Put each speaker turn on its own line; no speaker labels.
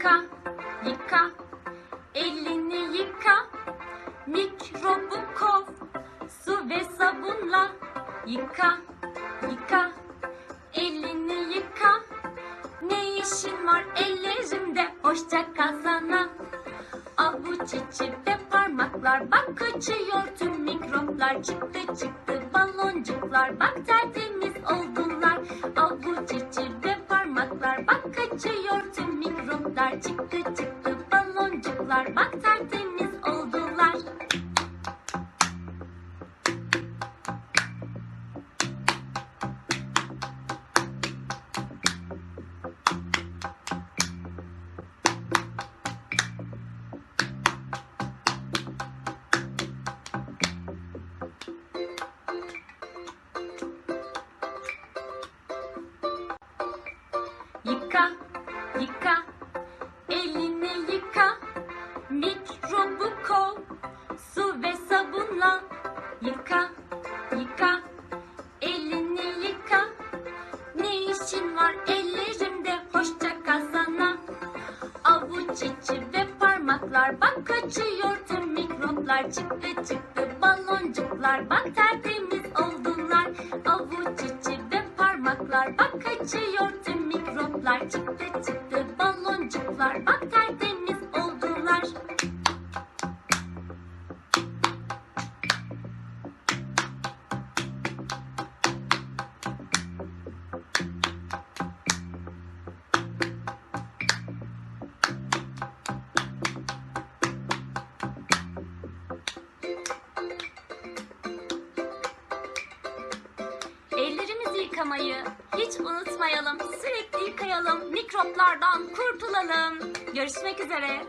Yıka, yıka, elini yıka, mikrobu kov, su ve sabunla. Yıka, yıka, elini yıka, ne işin var ellerimde, hoşça kal sana. Avuç içi ve parmaklar, bak kaçıyor. Tüm mikroplar, çıktı çıktı. Baloncuklar, bak tertemiz oldular. Avuç içi ve parmaklar, bak kaçıyor. Tüm mikroplar, çıktı çıktı baloncuklar, bak tertemiz oldular. Yıka, yıka, elini yıka, mikrobu kov, su ve sabunla. Yıka, yıka, elini yıka, ne işin var ellerimde, hoşça kal sana. Avuç içi ve parmaklar, bak kaçıyor tüm mikroplar, çıktı çıktı baloncuklar, bak tertemiz oldular. Yıkamayı hiç unutmayalım. Sürekli yıkayalım. Mikroplardan kurtulalım. Görüşmek üzere.